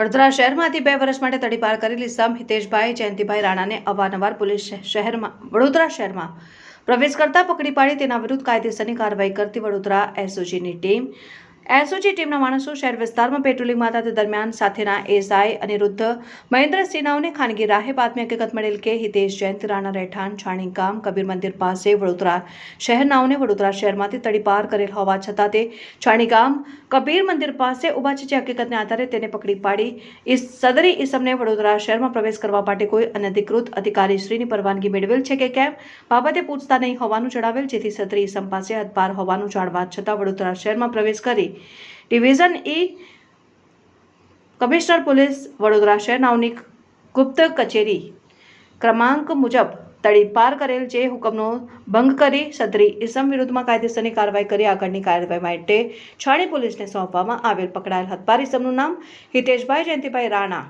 વડોદરા શહેરમાંથી બે વર્ષ માટે તડીપાર કરેલી સમ હિતેશભાઈ, જયંતિભાઈ રાણાને અવારનવાર પોલીસ શહેરમાં, વડોદરા શહેરમાં પ્રવેશ કરતા પકડી પાડી, તેના વિરુદ્ધ કાયદેસરની કાર્યવાહી કરતી વડોદરા એસઓજીની ટીમ એસઓજી ટીમના માણસો શહેર વિસ્તારમાં પેટ્રોલિંગમાં હતા તે દરમિયાન સાથેના એસઆઈ અનિરુદ્ધ મહેન્દ્ર સિન્હાઓને ખાનગી રાહે બાતમી હકીકત મળેલ કે હિતેશ જયંત, રાણા રહેઠાણ, છાણી ગામ, કબીર મંદિર પાસે વડોદરા શહેરનાઓને વડોદરા શહેરમાંથી તડીપાર કરેલ હોવા છતાં તે છાણી ગામ, કબીર મંદિર પાસે ઊભા છે જે હકીકતને આધારે તેને પકડી પાડી સદરી ઇસમને વડોદરા શહેરમાં પ્રવેશ કરવા માટે કોઈ અનધિકૃત અધિકારીશ્રીની પરવાનગી મેળવેલ છે કે કેમ? બાબતે પૂછતા નહીં હોવાનું જણાવેલ, જેથી સદરી ઇસમ પાસે હદપાર હોવાનું જાણવા છતાં વડોદરા શહેરમાં પ્રવેશ કરી division E commissioner police Vadodara શહેરનાઓની ગુપ્ત કચેરી ક્રમાંક મુજબ તડીપાર કરેલ જે હુકમનો ભંગ કરી સદરી ઇસમ વિરુદ્ધમાં કાયદેસરની કાર્યવાહી કરી આગળની કાર્યવાહી માટે છાણી પોલીસને સોંપવામાં આવેલ પકડાયેલ હતપાર ઇસમનું નામ હિતેશભાઈ જયંતિભાઈ રાણા